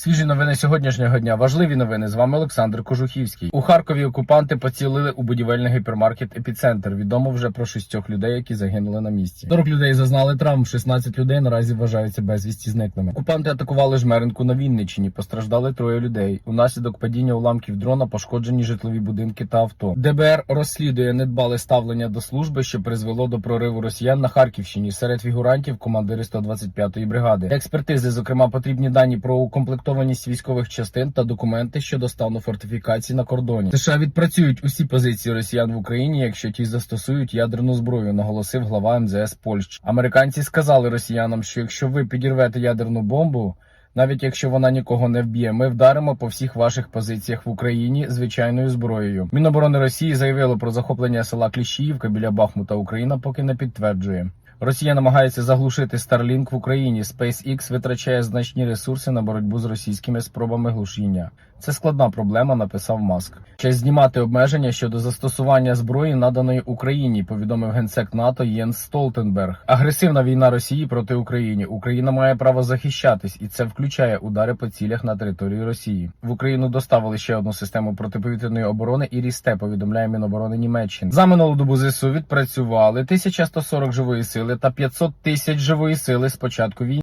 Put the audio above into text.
Свіжі новини сьогоднішнього дня. Важливі новини. З вами Олександр Кожухівський. У Харкові окупанти поцілили у будівельний гіпермаркет Епіцентр. Відомо вже про шістьох людей, які загинули на місці. 40 людей зазнали травм. 16 людей наразі вважаються безвісті зниклими. Окупанти атакували жмеринку на Вінниччині. Постраждали троє людей. Унаслідок падіння уламків дрона пошкоджені житлові будинки та авто. ДБР розслідує недбале ставлення до служби, що призвело до прориву росіян на Харківщині. Серед фігурантів командири 125-ї бригади. Експертизи, зокрема, потрібні дані про укомплектованість військових частин та документи щодо стану фортифікацій на кордоні. США відпрацюють усі позиції росіян в Україні, якщо ті застосують ядерну зброю, наголосив глава МЗС Польщі. Американці сказали росіянам, що якщо ви підірвете ядерну бомбу. Навіть якщо вона нікого не вб'є, ми вдаримо по всіх ваших позиціях в Україні звичайною зброєю. Міноборони Росії заявило про захоплення села Кліщіївка біля Бахмута. Україна поки не підтверджує. Росія намагається заглушити Starlink в Україні. SpaceX витрачає значні ресурси на боротьбу з російськими спробами глушіння. Це складна проблема, написав Маск. Час знімати обмеження щодо застосування зброї, наданої Україні, повідомив генсек НАТО Єнс Столтенберг. Агресивна війна Росії проти України. Україна має право захищатись, і це включає удари по цілях на території Росії. В Україну доставили ще одну систему протиповітряної оборони і Рісте, повідомляє Міноборони Німеччини. За минулу добу ЗСУ відпрацювали 1140 живої сили та 500 тисяч живої сили з початку війни.